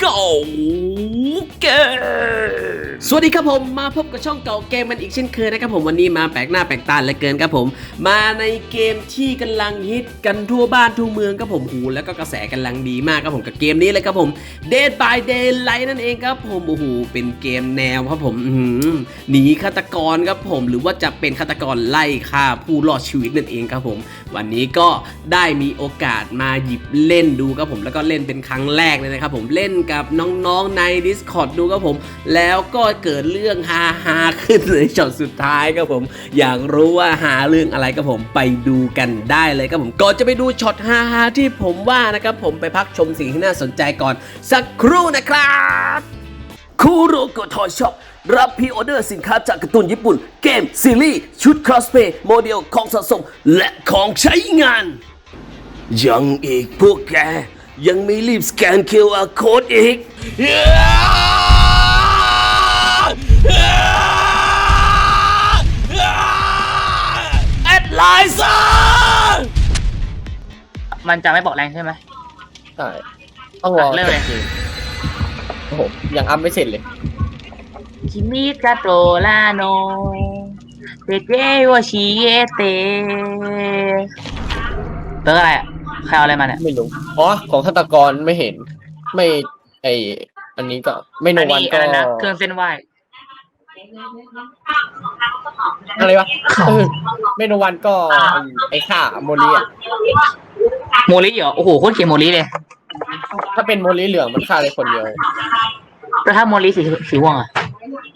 เก่าเกมสวัสดีครับผมมาพบกับช่องเก่าเกมมันอีกเช่นเคยนะครับผมวันนี้มาแปลกหน้าแปลกตาเหลือเกินครับผม มาในเกมที่กำลังฮิตกันทั่วบ้านทั่วเมืองครับผมหูแล้วก็กระแสกำลังดีมากครับผมกับเกมนี้เลยครับผม Dead by Daylight นั่นเองครับผมโอ้โหเป็นเกมแนวครับผมอื้อหือหนีฆาตกรครับผมหรือว่าจะเป็นฆาตกรไล่ฆ่าผู้รอดชีวิตนั่นเองครับผม วันนี้ก็ได้มีโอกาสมาหยิบเล่นดูครับผมแล้วก็เล่นเป็นครั้งแรกเลยนะครับผมเล่นกับน้องๆใน Discord ดูครับผม แล้วก็เกิดเรื่องฮาฮาขึ้นในช็อตสุดท้ายครับผม อยากรู้ว่าหาเรื่องอะไรครับผมไปดูกันได้เลยครับผมก่อนจะไปดูช็อตฮาฮาที่ผมว่านะครับผมไปพักชมสิ่งที่น่าสนใจก่อน สักครู่นะครับคูโรโกทอยช็อปรับพรีออเดอร์สินค้าจากการ์ตูนญี่ปุ่น เกม ซีรีส์ ชุดครอสเพย์โมเดลของสะสม และของใช้งาน ยังอีกพวกแก ยังไม่รีบสแกน QR Code อีก แอดไลน์ซะมันจะไม่บอกแรงใช่ไหม ใช่ต้องรอเริ่มเลยจริงโอ้โหยังอัพไม่เสร็จเลย คิมิกาโตลาโนเตเจวชิเอเตเติร์กอะไรอะ ใครเอาอะไรมาเนี่ย ไม่รู้ อ๋อ ของฆาตกรไม่เห็น ไม่ ไอ อันนี้ก็ไม่โนอันวันนี้ก็อะไรนะเครื่องเส้นไหว อะไรวะเออไม่โนวันก็ไอ้ไอ้ข่าโมลีอะโมลิเหรอ โอ้โหโคตรเขียนโมลิเลย ถ้าเป็นโมลีเหลืองมันฆ่าได้คนเดียวแต่ถ้าโมลิสีสีม่วงอะ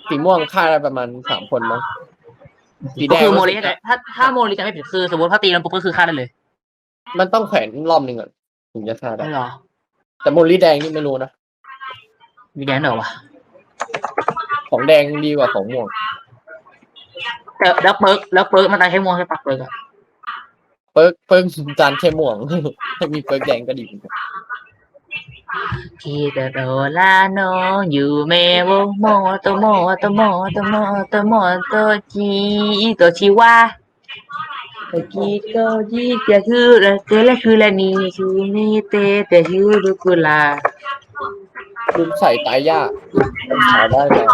สีม่วงฆ่าได้ประมาณสามคนมั้ง สีแดก็ง คือโมลิแต่ถ้าถ้าโมลิจะไม่ผิดคือสมมติถ้าตีมันปุ๊บก็คือฆ่าได้เลย มันต้องแขวนรอบหนึ่งก่อนถึงจะฆ่าได้ไม่หรอแต่โมลีแดงนี่ไม่รู้นะ มีแดนเหรอวะของแดงดีกว่าของม่วง แต่แล้วเปิร์กแล้วเปิร์กมันตายแค่ม่วงใช่ปะเปิร์กอะเปิร์กเปิร์กจานแค่ม่วง ถ้ามีเปิร์กแดงก็ดีเหมือนกันคิดาโตลาโนยูเมโวโมโตโมโตโมโตโมโตโมโตจิโตชิวะ โตจิโตจิจะคือเกลคือละนีชูมิเตแต่ชูรุกุลาลุมใส่ตายยากขายได้แล้ว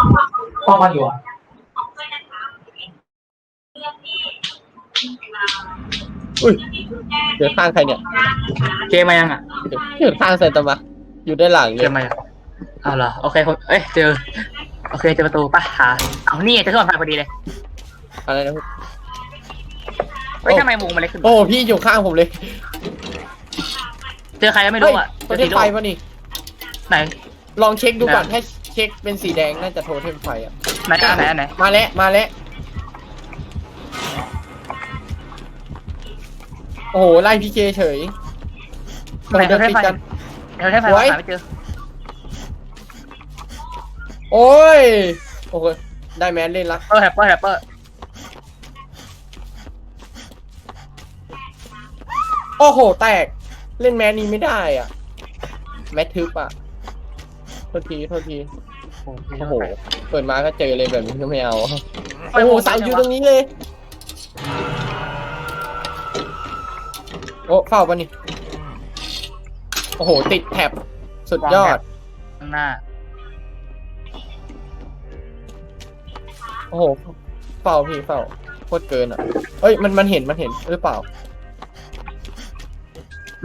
พ่อมันอยู่อุ้ยเดี๋ยวข้างใครเนี่ยเกมมายังอะเดี๋ยวข้างไซตามะอยู่ด้านหลังเกเนี่ยมมายังเอาเหรอโอเคผมเอ้ยเจอ โอเคเจอประตูปะหาเอานี่จะขึ้นมาพอดีเลย อะไรนะ เฮ้ยทำไมมุงมันเล็กขึ้นโอ้พี่อยู่ข้างผมเลยเจอใครก็ไม่รู้อะเฮ้ยโทเทมไฟปะนี่ไหน ลองเช็คดูก่อนนะถ้าเช็คเป็นสีแดงน่าจะโทเทมไฟอะไหนอะไหนอันไหนมาแล้วมาแล้วโอ้โหไล่พี่เคเฉยไหนเดินโทรติดไฟกันเดี๋ยวให้ไฟไว้หาไม่เจอโอ้ยโอ้โหได้แมนเล่นละเปอร์แฮปเปอร์แฮปเปอร์ โอ้โห แตก เล่นแมนนี้ไม่ได้อะ แมททึบอะ โทษที โทษที โอ้โห เปิดมาก็เจอเลยแบบนี้ก็ไม่เอา โอ้โหเสาอยู่ตรงนี้เลย โอ้เฝ้าปะนี่ โอ้โห ติดแท็บ สุดยอด ข้างหน้า โอ้โห เฝ้าพี่เฝ้าโคตรเกินอะ เอ้ย มันมันเห็น มันเห็นหรือเปล่า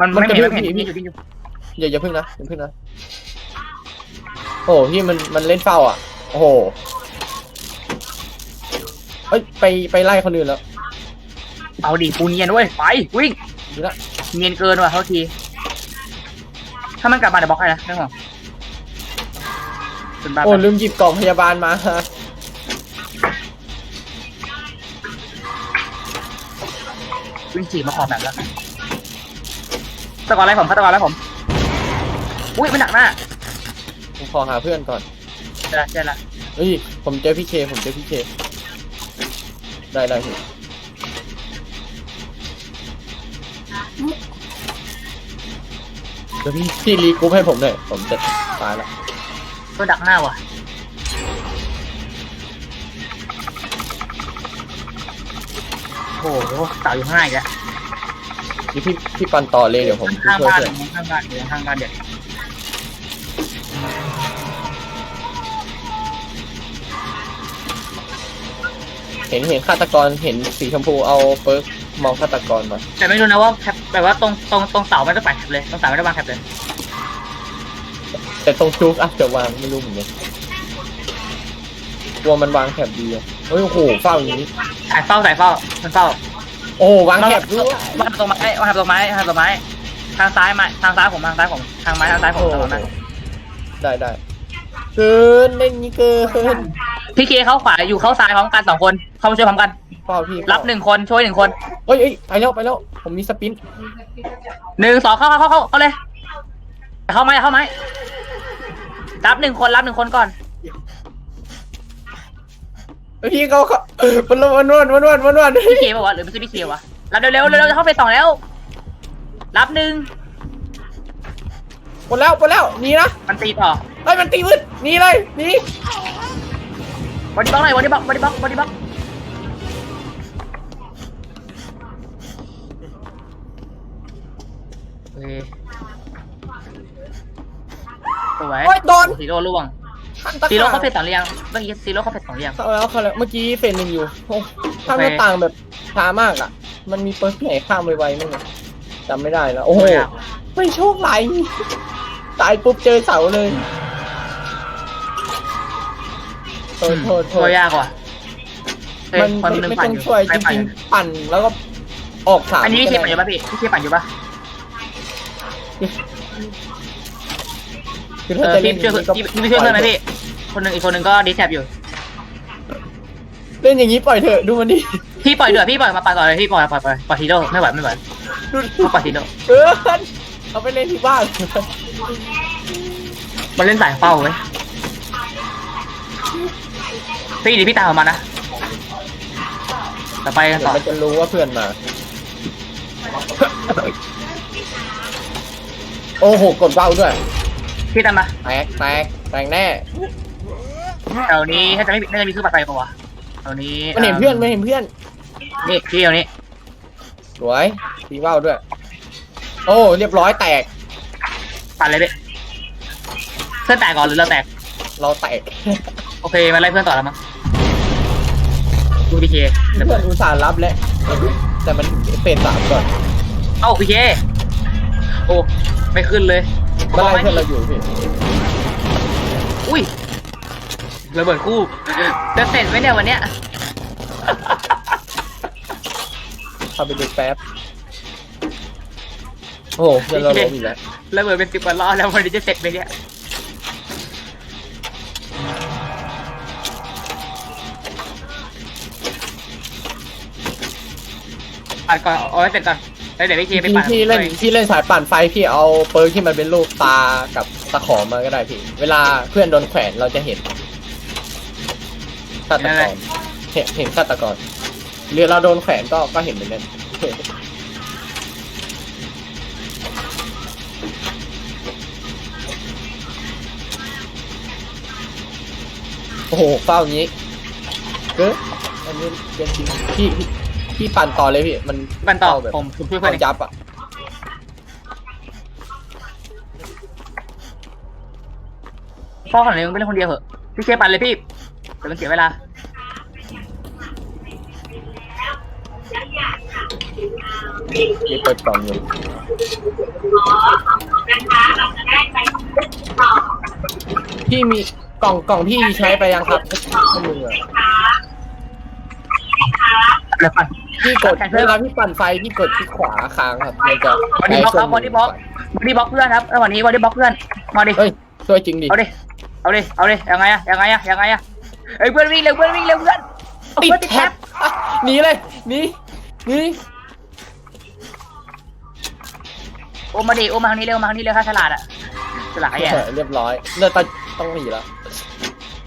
มันมันไม่กระมีพริบไม่เห็นผีพี่อยู่พี่อยู่อย่าอย่าพึ่งนะอย่าพึ่งนะโอ้โหพี่มันมันเล่นเฝ้าอะ โอ้โหเอ้ยไปไปไล่คนอื่นแล้วเอาดิปูเนียนเว้ยไปวิ่งดีละเนียนเกินว่ะเท่าที ถ้ามันกลับมาเดี๋ยวบล็อกให้นะเรื่องของเป็นบ้าโอ้ลืมหยิบกล่องพยาบาลมาวิ่งจีบมาขอบแบบแล้ว ตะกอนอะไรผมตะกอนอะไรผม อุ้ยมันหนักหน้าผมขอหาเพื่อนก่อนเจอละเจอละเฮ้ยผมเจอพี่เคผมเจอพี่เคได้ได้พี่เดี๋ยวพี่พี่รีกรุ๊ปให้ผมหน่อยผมจะตายแล้วตัวดักหน้าว่ะโอ้โหเต่าอยู่ข้างหน้าอีกแล้ว นี่พี่พี่ปันต่อเลยเดี๋ยวผมข้างช่วยบ้านเพื่อนข้างบ้านเดี๋ยวข้างบ้านเดี๋ยวเห็นเห็นฆาตกรเห็นสีชมพูเอาเปิร์กมองฆาตกรมาแต่ไม่รู้นะว่าแท็บแบบว่าตรงตรงตรงเสาไม่ได้ปัดแท็บเลยตรงเสาไม่ได้วางแท็บเลยแต่ตรงจุกอาจจะวางไม่รู้เหมือนกันกลัวมันวางแถบดีอะเฮ้ยโอ้โหเฝ้าอย่างนี้สายเฝ้าสายเฝ้ามันเฝ้า โอ้วางแถบด้วยวางตรงไม้วางตรงไม้วางตรงไม้ ทางซ้ายไม้ทางซ้ายผมทางซ้ายผมทางไม้ทางซ้ายผมโอ้ทางไม้ได้ได้เกินเล่นนี้เกินพี่เคเข้าขวาอยู่เข้าซ้ายพร้อมกันสองคน เข้ามาช่วยพร้อมกันเฝ้าพี่รับหนึ่งคนช่วยหนึ่งคนเฮ้ยเอ้ยไปแล้วไปแล้วผมมีสปินหนึ่งสองเข้าเข้าเข้าเข้าเข้าเลย เข้าไหมเข้าไหมรับหนึ่งคนรับหนึ่งคนก่อนเฮ้ย พี่เขาเขาวันวันวันวันวันวันวันพี่เคบอกว่าหรือไม่ใช่พี่เควะรับเร็วเร็วเร็วเร็วเข้าไปสองแล้ว รับหนึ่งหมดแล้วหมดแล้วหนีนะมันตีต่อไอ้ยมันตีมืดหนีเลยหนีบอดี้บล็อกหน่อยบอดี้บล็อกบอดี้บล็อกบอดี้บล็อกโอเคสวยโอ้ยโดนซีโร่ล่วง ทันตะซีโร่ขาเขาเฟสสองเรียงเมื่อกี้ซีโร่เขาเฟสสองเรียงเข้าแล้วเข้าแล้วเมื่อกี้เฟรนหนึ่งอยู่โอ้ข้ามหน้าโอเคต่างแบบช้ามากอะ มันมีเปิร์กที่ไหนข้ามไวๆมั้งอะจำไม่ได้แล้วโอ้โหไม่โชคไหลายตายปุ๊บเจอเสาเลยโทษโทษโทช่วยษยากว่ะเฮ้ยมันคนไม่หนึ่งไม่ปั่นต้องอยู่ช่วยใคจปั่นริองยู่ๆปั่นแล้วก็ออกสามอันนี้พี่เคก็ปั่นอยู่ได้ป่ะพี่พี่เคปั่นอยู่ป่ะ คือเอถ้าอจะพี่เล่นช่วยอย่างนี้ก็พี่พี่ช่วยเพื่อนไหมพี่ คนหนึ่งอีกคนหนึ่งก็ดิสแทบอยู่ เล่นอย่างนี้ปล่อยเถอะดูมันดิพี่ปล่อยเดือดพี่ปล่อยมาปล่อยต่อเลยพี่ปล่อยปล่อยปล่อยปล่อยทีโร่ไม่ไหวไม่ไหวดูดิเขาปล่อยทีโร่เออเอาไปเล่นที่บ้านมันเล่นสายเฝ้าเว้ยพี่เดี๋ยวพี่ตามผมมานะต่อไปกันเดี๋ยต่วอมันจะรู้ว่าเพื่อนมา โอ้โหกดเบ้าด้วย พี่ตามมาแตกแตกแตกแน่แถวนี้ถ้าจะไม่ผิดน่าจะมีเครื่องปัดไฟปะวะแถวนี้มันเห็นเพื่อนมันเห็นเพื่อนนี่พี่แถวนี้สวยตีเบ้าด้วย โอ้เรียบร้อยแตกปัดเลยพี่เพื่อนแตกก่อนหรือเราแตกเราแตกโอเคมาไล่เพื่อนต่อแล้วมั้งดูพีเคเดี๋ยวเพื่อนอุตส่าห์รับแล้วแต่มันเป็นสามก่อนเอ้าพีเคโอ้ไม่ขึ้นเลย มันมองไล่ไม่เพื่อนดีเราอยู่พี่อุ้ยระเบิดคู่จะเสร็จไหมเนี่ยวันเนี้ยเข้าไปดูแป๊บ โอ้โหเพื่อนเราล้มอีกแล้วระเบิดเป็นสิบกว่ารอบแล้ววันนี้จะเสร็จไหมเนี่ยปัดก่อนเอาไว้เสร็จก่อน แล้วเดี๋ยวพี่เคไปพี่ปัดพี่เล่นพี่เล่นสายปั่นไฟพี่เอาเปิร์กที่มันเป็นรูปตากับตะขอมาก็ได้พี่ เวลาเพื่อนโดนแขวนเราจะเห็นฆาตกรเห็นเห็นฆาตกรหรือเราโดนแขวนก็ก็เห็นเหมือนกันโอ้โหเฝ้าอย่างนี้เกิดอันนี้เป็นจริงพี่ พี่พี่ปั่นต่อเลยพี่ มันปันต่อเฝ้าแบบผมผมช่วยเพื่อนเองจับอะพ่อของเราไม่เล่นคนเดียวเหอะพี่เคปันเลยพี่เดี๋ยวมันเสียเวลามีเปิดกล่องอยู่พี่มีกล่องกล่องพี่ใช้ไปยังครับข้อมืออะเดี๋ยวก่อน พี่กดแข่งเพื่เวอนลาพี่ปั่นไฟพี่กดที่ขวาค้างครับมันจะบอดี้บล็อกครับบอดี้บล็อกบอดี้บล็อกเพื่อนครับแล้ววันนี้บอดี้บล็อกเพื่อนมาดิเฮ้ยช่วยจริงดิเอาดิเอาดิเอาดิยังไงอะยังไงอะยังไงอะเอ้ยเพื่อนวิ่งเร็วเพื่อนวิ่งเร็วเพื่อนเอาติดเพื่อนติดแท็แท็บบอะหนีเลยหนีหนีโอ้มาดิโอ้มาทางนี้เร็วมาทางนี้เร็วถ้าฉลาดอะฉลาดไอ้แย่เรียบร้อยเลือดต้องต้องหนีแล้ว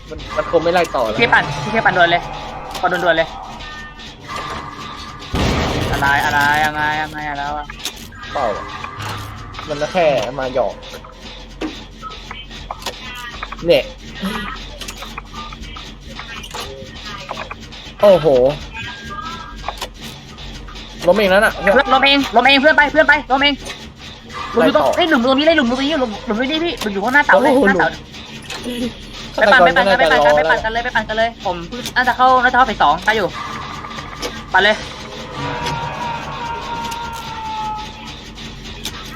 มันมันคงไม่ไล่ต่อแล้วพี่ปั่นพี่แค่ปั่นด่วนเลยปั่นด่วนๆเลย อะไรอะไรยังไงยังไงอะไรวะเปล่ามันก็แค่มาหยอกเนี่ยโอ้โหล้มเองแล้วน่ะเพื่อนลมเองลมเองเพื่อนไปเพื่อนไปลมเองหลุมอยู่ตรงไล่ต่อเฮ้ยหลุมตรงนี้เลยหลุมตรงนี้หลุมหลุมตรงนี้พี่หลุมอยู่ข้างหน้าเสาเลยโอ้โหหน้าเสาไปปั่นไปปั่นกันไปปั่นกันไปปั่นกันเลยไปปั่นกันเลย ผมน่าจะเข้าน่าจะเข้าไปสองได้อยู่ปั่นเลย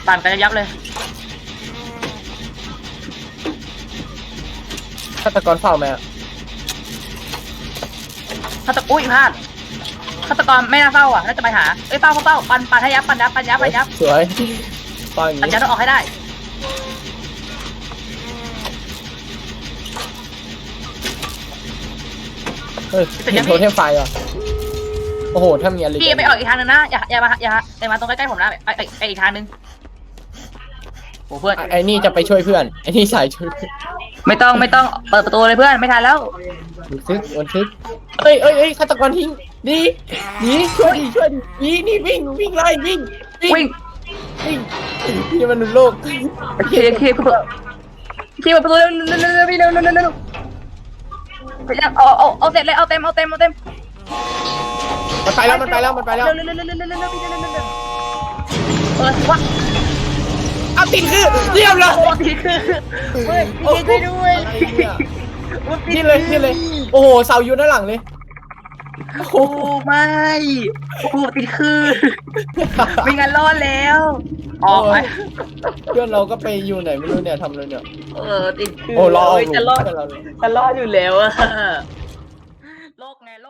ปั่นกันยับเลยฆาตกรเฝ้าไหมอะฆาตกรอุ้ยพลาดฆาตกรไม่น่าเฝ้าอะน่าจะไปหาเอ้ยเฝ้าเฝ้าเฝ้าปั่นปั่นให้ยับปั่นยับปั่นยับปั่นยับสวยเฝ้าอย่างปั่นนี้ยับต้องออกให้ได้ เฮ้ยเห็นโทเทมไฟอะโอ้โหถ้ามีอะไรพี่ไปออกอีกทางหนึงนะอย่าอย่ามาอย่าอย่ามาตรงใกล้ๆผมนะไปไปไปอีกทางหนึงโอ้เพื่อนไอ้นี่จะไปช่วยเพื่อนไอ้นี่สายช่วยเพื่อนไม่ต้องไม่ต้องเปิดประตูเลยเพื่อนไม่ทันแล้วบันทึกบันทึกเอ้ยเอ้ยเอ้ยฆาตกรทิ้งหนีหนีช่วยดิช่วยดิหนีหนี่วิ่งวิ่งไล่วิ่งวิ่งวิ่งนี่มันโลกโอเคโอเคเพื่อนเคเปิดประตูเร็วเร็วเร็วเร็วเร็วเร็วเร็วเร็วไปยังเอาเอาเอาเสร็จเลยเอาเต็มเอาเต็มเอาเต็มมันไปแล้วมันไปแล้วมันไปแล้วเร็วเร็วเร็วเร็วเร็วเร็วเร็วเร็วเร็วเร็วเปิดสิวะเอาติดคือเรียบร้อยโอ้ทีคือเฮ้ยพี่ช่วยด้วยอะไรเนี่ยนี่เลยนี่เลย โอ้โหเสาอยู่ด้านหลังเลย โอ้ไม่โอ้ติดคือไม่งั้นรอดแล้วออกไปเพื่อนเราก็ไปอยู่ไหนไม่รู้เนี่ยทำเลยเนี่ยเออติดคือโอ้รอเอาจะรอดจะรอดอยู่แล้วอะโลกแนโล